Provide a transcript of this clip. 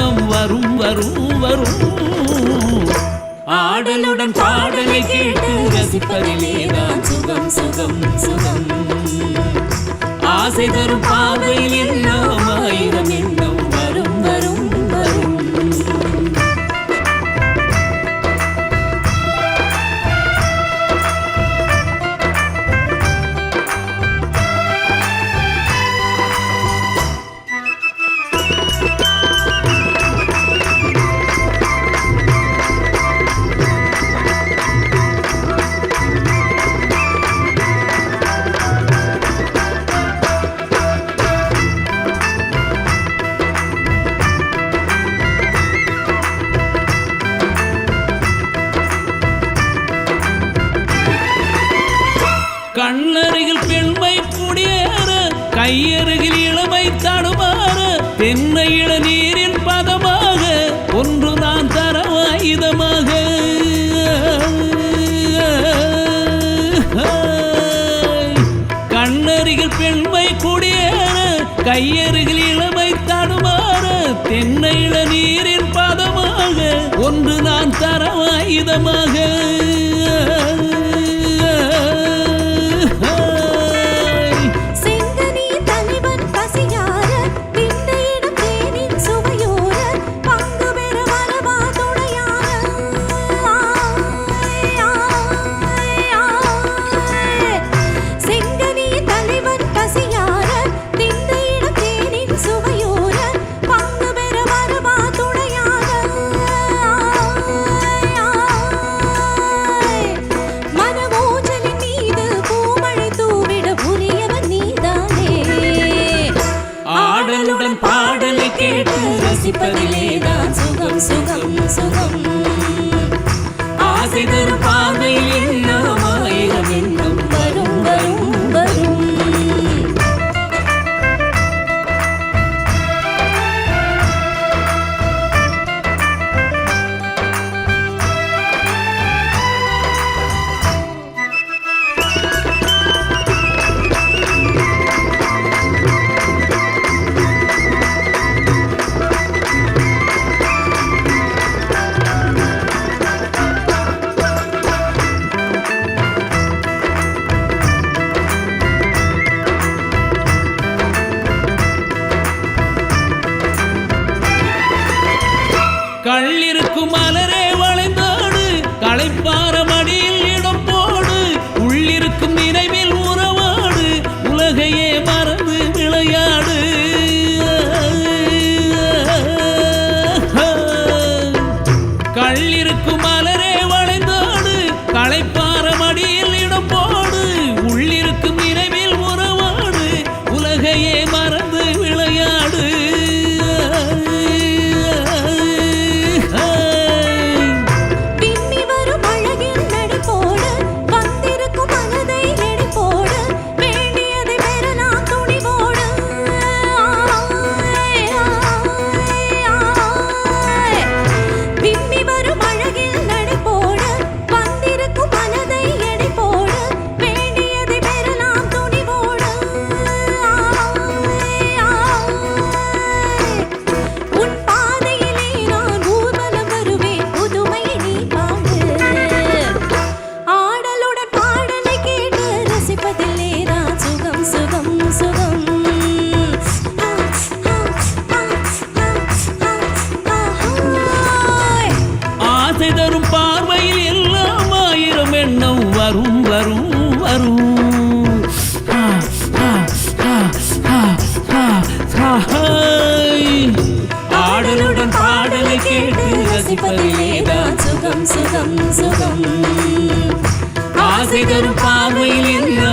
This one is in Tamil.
மௌனம் வரும் வரும் வரும். ஆடலுடன் பாடலை கேட்டு ரசிப்பதிலே நான் சுகம் சுகம் சுகம். ஆசை தரும் பார்வையில் எல்லாம் கண்ணருகில் பெண்மை குடியேற கையருகில் இளமை தடுமாற தென்னை இளநீரின் பதமாக ஒன்று நான் தர ஆயுதமாக. கண்ணருகில் பெண்மை குடியேற கையருகில் இளமை தடுமாற தென்னை இளநீரின் பதமாக ஒன்று நான் தர ஆயுதமாக. சுகம். ஆசை தரும் பார்வையில் என்ன கள்ளிருக்கும் மலரே வளைந்தோடு களை സുഖം സുഖം സുഖം ആസികർ പാവയിലെന്നോ